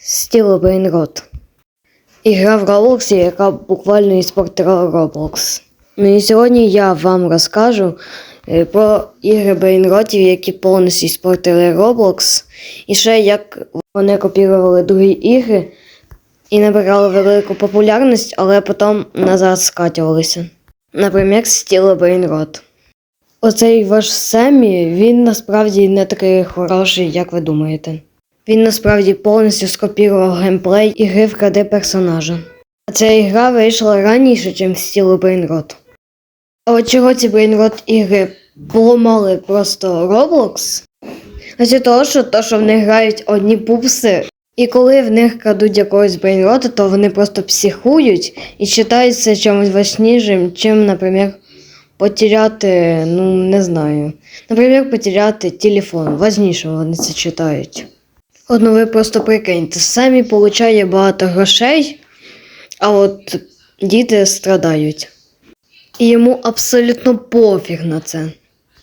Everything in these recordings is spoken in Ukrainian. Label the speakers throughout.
Speaker 1: Стіло Брейнрот. Ігра в Роблоксі, яка буквально іспортила Roblox. Ну і сьогодні я вам розкажу е, про ігри Брейнротів, які повністю іспортили Roblox, і ще як вони копірували другі ігри і набирали велику популярність, але потім назад скатювалися. Наприклад, Стіло Брейнрот. Оцей ваш Семі, він насправді не такий хороший, як ви думаєте. Він насправді повністю скопірував геймплей ігри вкраде персонажа. А ця ігра вийшла раніше, ніж Стіло Брейнрот. А от чого ці Брейнрот ігри поламали просто Roblox? А це того, що, то, що в них грають одні пупси, і коли в них крадуть якогось брейнрота, то вони просто психують і це чимось важнішим, чим, наприклад, потеряти, ну не знаю. Наприклад, потеряти телефон. Важніше вони це читають. От ну ви просто прикиньте, самі получає багато грошей, а от діти страдають. І йому абсолютно пофіг на це.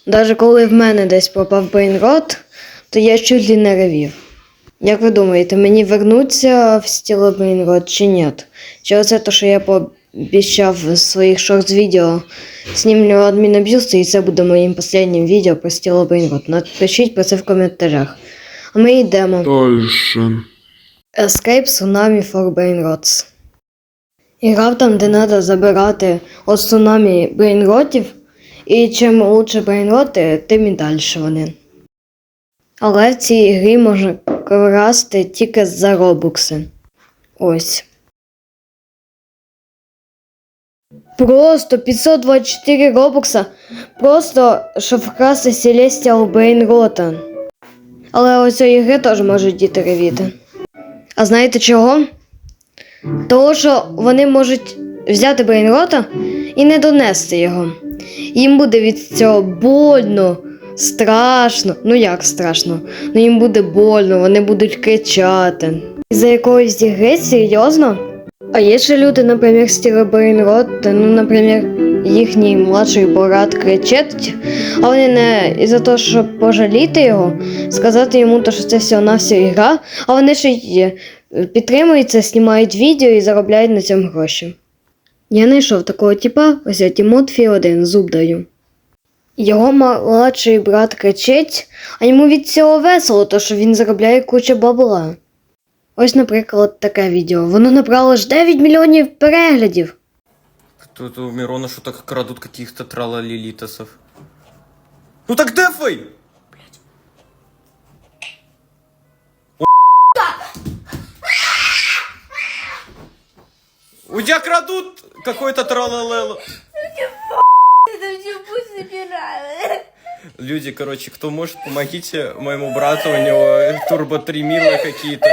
Speaker 1: Навіть коли в мене десь пропав брейнрот, то я чуть ли не ревів. Як ви думаєте, мені вернуться в стіло брейнрот чи ні? Чи оце те, що я пообіцяв в своїх шортс відео, знімлю адмінаб'юз, і це буде моїм останнім відео про стіло брейнрот. Напишіть про це в коментарях. Ми йдемо.
Speaker 2: Дальше.
Speaker 1: Escape Tsunami for Brainrots. Ігра там, де треба забирати от цунамі брейнротів, і чим лучше брейнроти, тим і далі вони. Але в цій ігрі можна красти тільки за робокси. Ось. Просто 524 робокса, просто щоб вкрасти Celestial Brainrota. Але ось цієї ігри теж можуть діти ревіти. А знаєте чого? Того, що вони можуть взяти брейнрота і не донести його. Їм буде від цього больно, страшно. Ну як страшно? Ну їм буде больно, вони будуть кричати. Із-за якоїсь ігри серйозно? А є ще люди, наприклад, стіли брейнрот, ну, наприклад, їхній младший брат кричить, а вони не із-за того, щоб пожаліти його, сказати йому, то, що це все на всю ігра, а вони ще й е, підтримуються, знімають відео і заробляють на цьому гроші. Я знайшов такого типа, ось я Тімотфі один, зуб даю. Його молодший брат кричить, а йому від цього весело, то що він заробляє кучу бабла. Ось, наприклад, таке відео. Воно набрало аж 9 мільйонів переглядів.
Speaker 3: Тут у Мирона что-то крадут каких-то тралалилитосов. Ну так дефай! У тебя крадут какой-то
Speaker 4: собирают.
Speaker 3: Люди, короче, кто может, помогите моему брату, у него турбо 3 мила какие-то.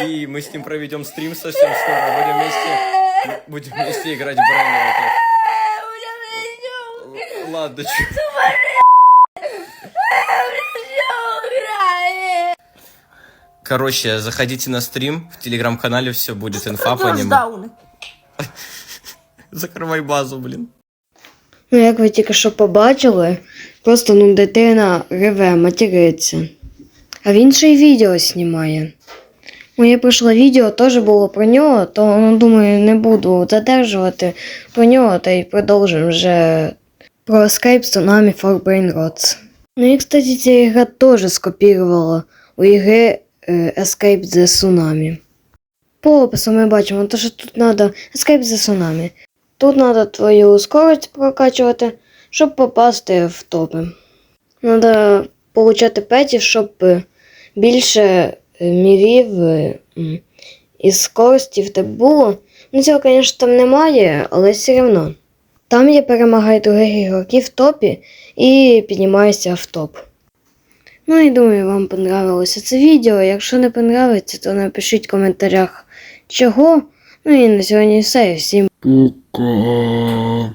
Speaker 3: И мы с ним проведем стрим совсем скоро. Будем вместе, будем вместе играть в Брайнеротов. Ладно, чё. Короче, заходите на стрим, в телеграм-канале все будет, инфа по нему. Закрывай базу, блин.
Speaker 1: Ну, як ви тільки що побачили, просто ну дитина реве, материться. А він ще й відео знімає. Моє прошле відео теж було про нього, то ну, думаю, не буду задержувати про нього та й продовжимо вже про Escape Tsunami for Brainrots. Ну і, кстати, ця ігра теж скопірувала у ігри е, Escape the Tsunami. По опису ми бачимо, то, що тут треба Escape the Tsunami. Тут треба твою скорость прокачувати, щоб попасти в топи. Треба получати петів, щоб більше мірів е, м, із скорості в було. Ну, цього, звісно, там немає, але все одно. Там я перемагаю других ігроків в топі і піднімаюся в топ. Ну і думаю, вам понравилося це відео. Якщо не понравиться, то напишіть в коментарях чого. Ну і на сьогодні все. Всім
Speaker 2: Пока.